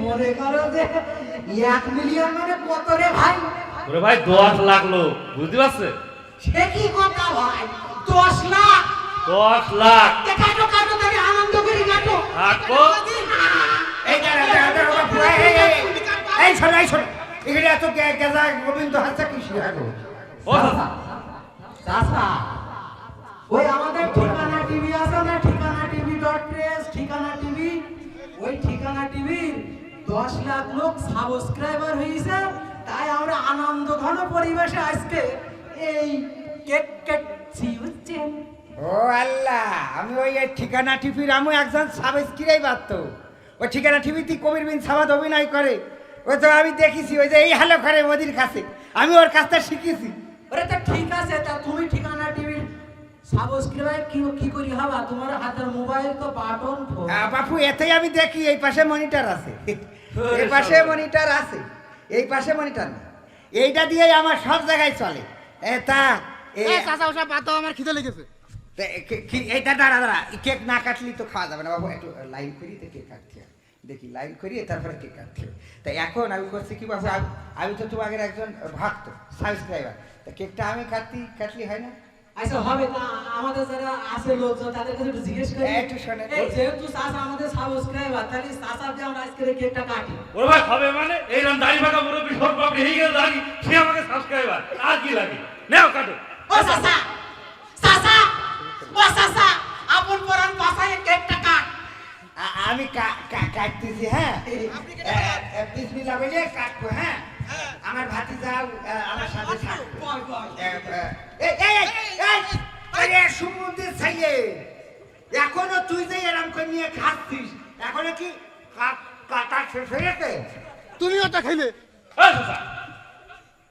মনে করো যে এক মিলিয়ন মানে কত রে ভাই? ওরে ভাই দশ লাখ লোক বুঝতে পারছে? সে কি কথা ভাই? দশ লাখ? দশ লাখ। কাটো কাটো তাকে আনন্দ করি কাটো। কাটো। এই শোনো, শোনো। এখানে এত গেজা গোবিন্দ হাসছে কি শিখাবো? ও চাচা, চাচা ওই আমাদের ঠিকানা টিভি আছে না ওই ঠিকানা টিভির দশ লাখ লোক সাবস্ক্রাইবার হয়েছে তাই আমরা আনন্দ ঘন পরিবেশে আজকে এই কেক কেটছি বুঝছেন? ও আল্লাহ আমি ওই ঠিকানা টিভির আমি একজন সাবস্ক্রাইব তো। ওই ঠিকানা টিভিতে কবির বিন সাবাদ অভিনয় করে। ওই তো আমি দেখেছি ওই যে এই হালো করে মোদির কাছে। আমি ওর কাছটা শিখেছি। ওরে তো ঠিক আছে তা সাবস্ক্রাইব কি কি করি হবা? তোমার হাতের মোবাইল তো বাটন ফোন বাপু এতেই আমি দেখি এই পাশে মনিটর আছে। এই পাশে মনিটর আছে। এই পাশে মনিটর নেই। এইটা দিয়েই আমার সব জায়গায় চলে। এ তা এ- এই চাচা ওসব বাদ আমার খিদে লেগেছে। এইটা দাঁড়া দাঁড়া কেক না কাটলি তো খাওয়া যাবে না। বাবু একটু লাইন করি তো কেক কাটতে। দেখি লাইন করি তারপরে কেক কাটতে। তা এখন আমি করছি কি বাবু আমি- আমি তো তোমাদের একজন ভক্ত সাবস্ক্রাইবার তা কেকটা আমি কাটতি কাটলি হয় না? আচ্ছা হবে তা আমাদের যারা আছে লোকজন তাদের কাছে একটু জিজ্ঞেস করি। একটু শোনেন। এই যেহেতু চাচা আমাদের সাবস্ক্রাইবার তাহলে চাচা দিয়ে আমরা আজকে কেকটা কাটি। ওরে ভাই হবে মানে? এইরকম দাড়ি ফাঁকা মুরব্বী সব বাপরে হয়ে গেল দাড়ি সে আমাকে সাবস্ক্রাইবার আর কি লাগে? নেও কাটো। ও চাচা চাচা ও চাচা আপন পরান পাশায় কেকটা কাট। আমি কাটতেছি হ্যাঁ? বিসমিল্লাহ বলে কাটবো হ্যাঁ? আমার ভাতি যাও আমার সাথে থাকবে বল বল। এ, এ, এই, এই, এই, এই, আরে সুমন্দির ছেলে এখনও তুই যে এরম করে নিয়ে খাচ্ছিস এখনও কি কা- কাটা শেষ হয়ে গেছে? তুমি ওটা খাইলে।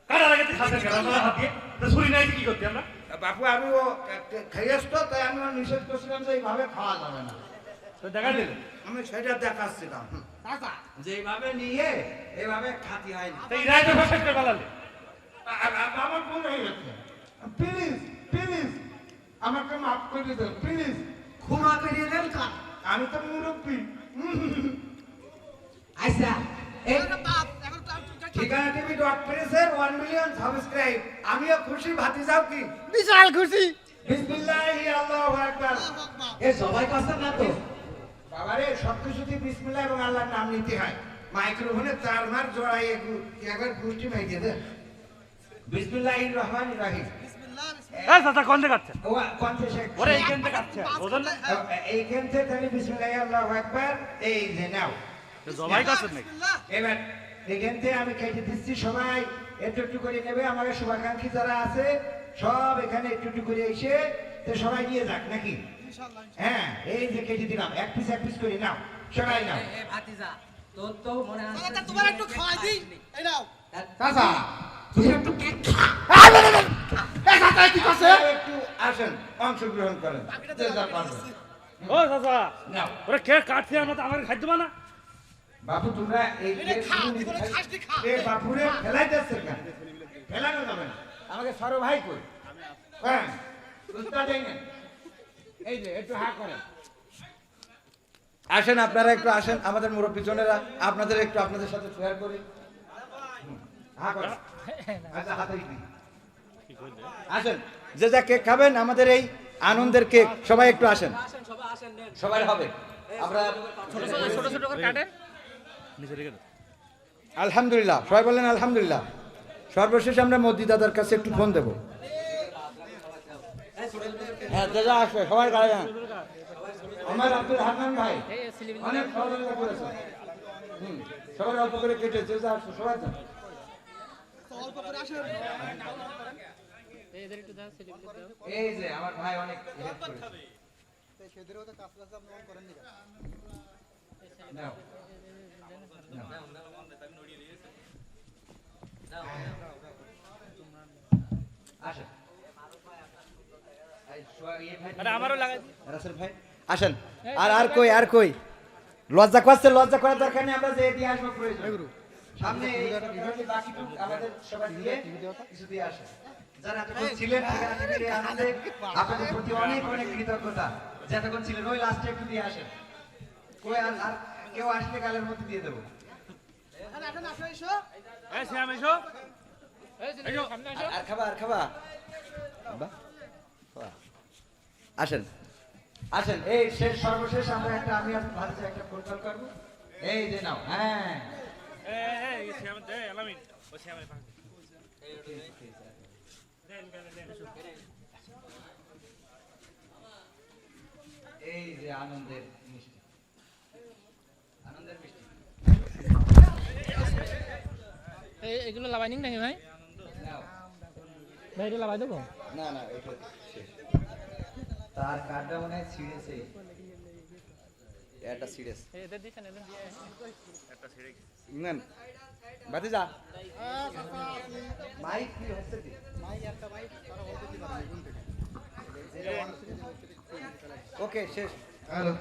কাটা লাগাতে খাতে গেল আমরা হাত দিয়ে। তো ছুরি নাই কি করতে আমরা? বাপু আমি ও খেয়েছ তো তাই আমি ও নিষেধ করছিলাম যে এইভাবে খাওয়া যাবে না। তো দেখা দিলে। আমি সেটা দেখাচ্ছিলাম। যেভাবে নিয়ে এইভাবে খাতি হয় না। তো ইরাই শেষ করে পালালে আ- আ- আমার ভুল হয়ে গেছে। প্লিজ প্লিজ আমাকে মাফ করে দেন প্লিজ ক্ষমা করিয়ে দেন আমি তো মুরব্বী। আচ্ছা এই ঠিকানা টিভি ডট প্রেসের ওয়ান মিলিয়ন সাবস্ক্রাইব আমিও খুশি ভাতি যাও কি? বিশাল খুশি। বিসমিল্লাহি আল্লাহু আকবার। এ সবাই কাছে না তো? বাবারে সব কিছুতে বিসমিল্লাহ এবং আল্লাহর নাম নিতে হয়। মাইক্রোফোনে চার মার জড়াই একবার গুষ্টি মাইকে দে। রহিম। বিসমিল্লাহি আল্লাহু আকবার। এই নাও। তো জবাই করছেন নাকি? এবার এখান থেকে আমি কেটে দিচ্ছি সবাই। একটু একটু করে নেবে আমার শুভাকাঙ্ক্ষী যারা আছে সব এখানে একটু একটু করে এসে তো সবাই নিয়ে যাক নাকি? হ্যাঁ এই যে কেটে দিলাম এক পিস এক পিস করে নাও নাও। ভাতিজা তোর তো মনে আছে তোমার একটু খাওয়াই দিই। এই নাও। চাচা তুই একটু কেক খা। এই চাচা কি করছে? একটু আসেন অংশগ্রহণ করেন। ও চাচা নাও। ওরে কে কাটছে আমরা তো আমাকে খাইতে দেবা না। বাপু তোমরা এই বাপুরে কেন? ফেলানো যাবে না। আমাকে সরো ভাই কই? হ্যাঁ এই যে একটু হা করেন। আসেন আপনারা একটু আসেন আমাদের মুরব্বী জনেরা। আপনাদের একটু আপনাদের সাথে শেয়ার করি। আচ্ছা আসেন যে যা কেক খাবেন আমাদের এই আনন্দের কেক সবাই একটু আসেন। আসেন সবাই আসেন নেন সবাই হবে। আমরা ছোট ছোট ছোট করে কাটেন। নিচে রেখে দাও। আলহামদুলিল্লাহ সবাই বললেন আলহামদুলিল্লাহ। সর্বশেষ আমরা মোদি দাদার কাছে একটু ফোন দেবো। হ্যাঁ দাদা আসবে সবাই গাড়ি যান আমার আব্দুল হান্নান ভাই অনেক সহযোগিতা করেছে হুম সবাই অল্প করে কেটেছে যা আসবে সবাই যান। অল্প করে আসেন এই যে আমার ভাই অনেক হেল্প করেছে। সেদেরও তো কাজ কাজ আপনি করেন নি নাও। আসেন। এই সোয়া- ইয়ে ভাই- আরে আমারও লাগাই রাসেল ভাই আসেন আর আর কই আর কই? লজ্জা করছে লজ্জা করার দরকার নেই আমরা যে দিয়ে আসব প্রয়োজন। সামনে এই ভিডিওটি বাকিটুকু আমাদের সবাই দিয়ে কিছু দিয়ে আসে যারা এতক্ষণ ছিলেন ঠিকানা টিভির এই আনন্দে আপনাদের প্রতি অনেক অনেক কৃতজ্ঞতা। যতক্ষণ ছিলেন ওই লাস্টে একটু দিয়ে আসেন। কই আর আর কেউ আসলে গালের মধ্যে দিয়ে দেবো। এখানে আসেন, আসো, এসো। এই শ্যাম এসো। আর- খাবা আর খাবা। আসেন। আসেন এই শেষ সর্বশেষ আমরা একটা আমি আর ভারতে একটা ফোন কল করব। এই যে নাও হ্যাঁ। এই যে আনন্দের মিষ্টি। আনন্দের মিষ্টি। এগুলো লাভাইনিং নাকি ভাই? ভাই এটা লাভাই দেবো? না না এটা তার কার্ডটা মনে হয় ছিঁড়েছে এটা সিরিয়াস এদের দিচ্ছেন এদের নেন বাতি যা মাইক কি হচ্ছে কি মাইক একটা মাইক, তারা বলতে দিতে পারবে, কোন থেকে? ওকে শেষ হ্যালো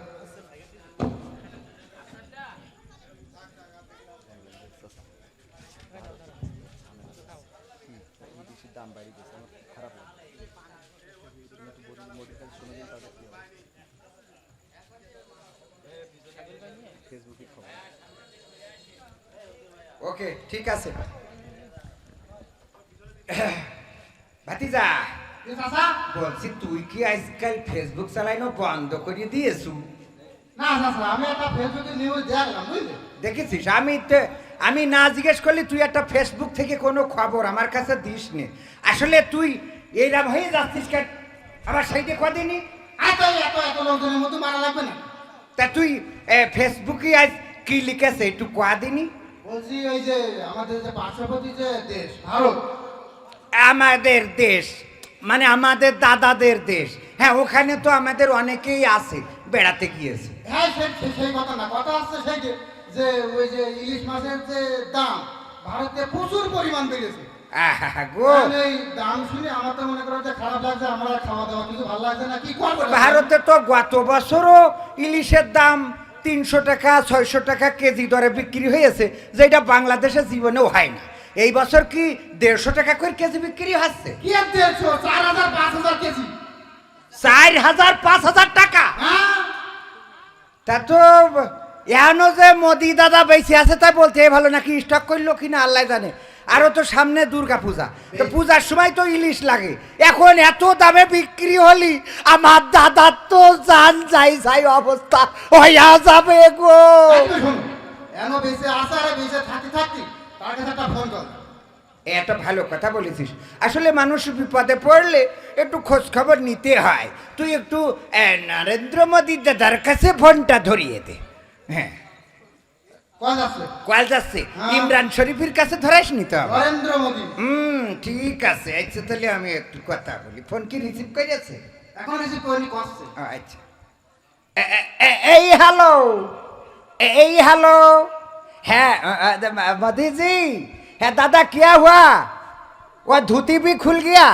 বেশি দাম বাড়ি গেছে আমার খুব খারাপ লাগে ফেসবুকে খবর ওকে ঠিক আছে। ভাতিজা? বলছি তুই কি আজকাল ফেসবুক চালাইনো বন্ধ করে দিয়েছু? না চাচা, আমি একটা ফেসবুকে নিউজ দেখলাম বুঝলে? দেখেছিস আমি তো আমি না জিজ্ঞেস করলে তুই একটা ফেসবুক থেকে কোনো খবর আমার কাছে দিস নে আসলে তুই এইরকম হয়ে যাচ্ছিস কেন? আবার সেইটা কদিনই এত এত এত লোকজনের মতো মারা লাগবে না। তা তুই ফেসবুকে আজ কি লিখেছে একটু কদিনই বলছি ওই যে আমাদের যে পার্শ্ববর্তী যে দেশ ভারত। আমাদের দেশ মানে আমাদের দাদাদের দেশ। হ্যাঁ ওখানে তো আমাদের অনেকেই আছে বেড়াতে গিয়েছে। হ্যাঁ সেই কথা না কথা হচ্ছে সেই যে যে ওই যে ইলিশ মাছের যে দাম ভারতে প্রচুর পরিমাণ বেড়েছে। ভারতে তো গত বছরও ইলিশের দাম তিনশো টাকা ছয়শো টাকা কেজি দরে বিক্রি হয়েছে যেটা বাংলাদেশে জীবনেও হয় না। এই বছর কি দেড়শো টাকা করে কেজি বিক্রি হচ্ছে? চার হাজার পাঁচ হাজার টাকা? হ্যাঁ? তা তো এখনও যে মোদি দাদা বেঁচে আছে তাই বলতে ভালো নাকি স্টক করল কিনা আল্লাহ জানে। আরও তো সামনে দুর্গা পূজা। তো পূজার সময় তো ইলিশ লাগে। এখন এত দামে বিক্রি হলি আমার দাদার তো জান যাই যাই অবস্থা হইয়া যাবে গো। এটা ভালো কথা বলেছিস। আসলে মানুষ বিপদে পড়লে একটু খোঁজ খবর নিতে হয়। তুই একটু নরেন্দ্র মোদী দাদার কাছে ফোনটা ধরিয়ে দে। হ্যাঁ। দাদা ইমরান কাছে তো? হুম ঠিক আছে। আচ্ছা, তাহলে আমি একটু কথা বলি। ফোন কি রিসিভ আচ্ছা। এই হ্যালো! এই হ্যালো! হ্যাঁ হ্যাঁ দাদা কিয়া ও ধুতি বি খুল গিয়া?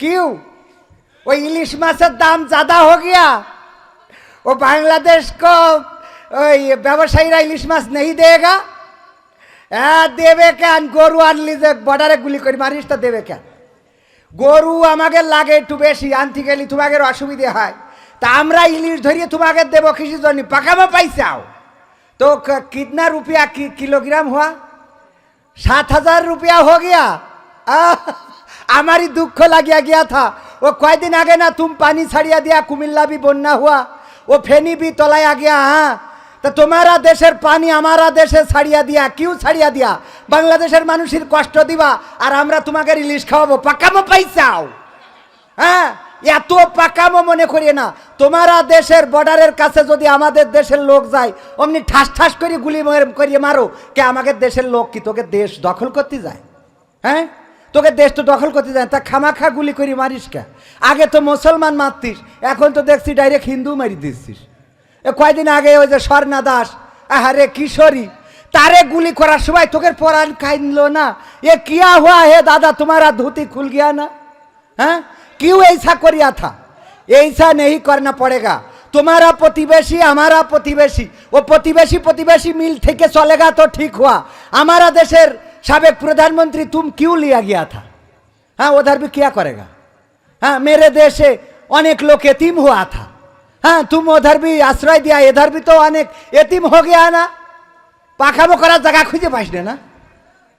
কিউ? ওই ইলিশ মাছের দাম জাদা হ গিয়া? ও বাংলাদেশ को ওই ব্যবসায়ীরা ইলিশ মাছ নেই দেগা হ্যাঁ দেবে কেন? গরু আনলি যে বর্ডারে গুলি করে, মারিস দেবে কেন? গরু আমাকে লাগে একটু বেশি, আনতে গেলি তোমাকে অসুবিধে হয়। তা আমরা ইলিশ ধরিয়ে তোমাকে দেব কিছু জন্য পাকামা পাইছাও তো কিতনা রুপিয়া কি কিলোগ্রাম হওয়া? সাত হাজার রুপিয়া হো গিয়া। আমারই দুঃখ লাগিয়া গিয়া থা। ও কয়দিন আগে না তুম পানি ছাড়িয়া দিয়া কুমিল্লা বি বন্যা হওয়া। ও ফেনিবি তলায় আগিয়া হ্যাঁ তা তোমারা দেশের পানি আমারা দেশে ছাড়িয়া দিয়া, কিউ ছাড়িয়া দিয়া? বাংলাদেশের মানুষের কষ্ট দিবা, আর আমরা তোমাকে রিলিজ খাওয়াবো। পাকামো পাইছাও? হ্যাঁ? এত পাকামো মনে করি না। তোমারা দেশের বর্ডারের কাছে যদি আমাদের দেশের লোক যায়, অমনি ঠাস ঠাস করে গুলি করিয়ে মারো, কে আমাদের দেশের লোক কি? তোকে দেশ দখল করতে যায়? হ্যাঁ? তোকে দেশ তো দখল করতে যায় তা খামাখা গুলি করি মারিস কে? আগে তো মুসলমান মারতিস, এখন তো দেখছি ডাইরেক্ট হিন্দু মারি দিচ্ছিস। কয়দিন আগে ওই যে স্বর্ণা দাস, আহারে কিশোরী, তারে গুলি করার সময় তোকে পরাণ খাইল না। এ কিয়া হওয়া হে দাদা, তোমারা ধুতি খুল গিয়া না? হ্যাঁ? কিউ এইসা করিয়া থা। এইসা নেই করনা পড়েগা। তোমারা প্রতিবেশী, আমারা প্রতিবেশী, ও প্রতিবেশী প্রতিবেশী মিল থেকে চলেগা তো ঠিক হওয়া আমারা দেশের সাবেক প্রধানমন্ত্রী তুম কিউ লিয়া গিয়া থা? হ্যাঁ ওধার বি কিয়া করেগা? হ্যাঁ মেরে দেশে অনেক লোকে তিম হওয়া থা। हाँ तुम उधर भी आश्रय दिया इधर भी तो अनेक यतीम हो गया ना পাখামো করার জায়গা খুঁজে পাইস না না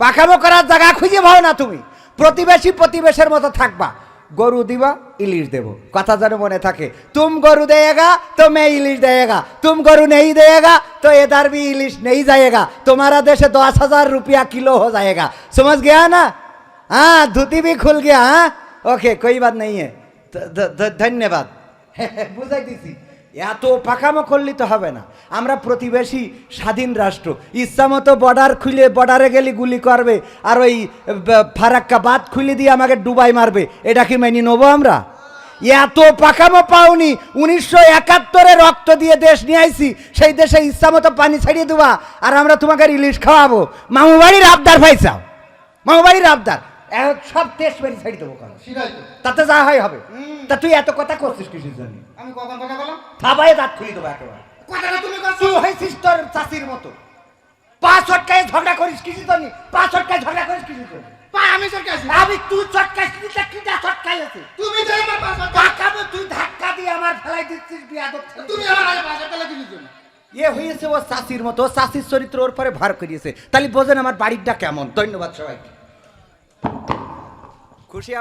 পাখামো করার জায়গা খুঁজে পাও না তুমি প্রতিবেশী প্রতিবেশের মতো থাকবা গরু দিবা ইলিশ দেব কথা যেন মনে থাকে তুম গরু দেয়েগা তো মে ইলিশ দেয়েগা তুম গরু নেই দেয়েগা তো এদার भी ইলিশ नहीं जाएगा तुम्हारा देश दस हजार रुपया किलो हो जाएगा समझ गया ना हाँ धोती भी खुल गया हाँ ओके कोई बात नहीं है ध- ध- ध- ধন্যবাদ বুঝাই দিছি। এত পাকামো করলে তো হবে না। আমরা প্রতিবেশী স্বাধীন রাষ্ট্র। ইচ্ছা মতো বর্ডার খুলে বর্ডারে গেলে গুলি করবে। আর ওই ফারাক্কা বাদ খুলে দিয়ে আমাকে ডুবাই মারবে। এটা কি মেনে নেব আমরা? এত পাকামো পাওনি। উনিশশো একাত্তরে রক্ত দিয়ে দেশ নিয়ে আইছি। সেই দেশে ইচ্ছা মতো পানি ছাড়িয়ে দেবা। আর আমরা তোমাকে ইলিশ খাওয়াবো। মামু বাড়ির আবদার ভাইসাও মামু বাড়ির আবদার। এক সব বাড়ি ছাড়ি দেবো তাতে যা হয় হবে। তা তুই এত কথা করছিস কিসের জন্য? আমি কখন কথা বললাম? থাবায় দাঁত খুলে দেবো একেবারে। কথাটা তুমি করছ হয়েছিস তোর চাষির মতো। পাঁচ ছটকায় ঝগড়া করিস কিছু জন্য? পাঁচ ছটকায় ঝগড়া করিস কিছু জন্য? পা আমি সরকার আমি তুই চটকাই আছে। তুমি যে আমার তুই ধাক্কা দিয়ে আমার ফেলাই দিচ্ছিস বিয়াদব তুমি আমার আগে দিয়েছ এ হয়েছে ও চাষির মতো। চাষির চরিত্র ওর পরে ভার করিয়েছে। তাহলে বোঝেন আমার বাড়িটা কেমন। ধন্যবাদ সবাইকে। খুশি আপ-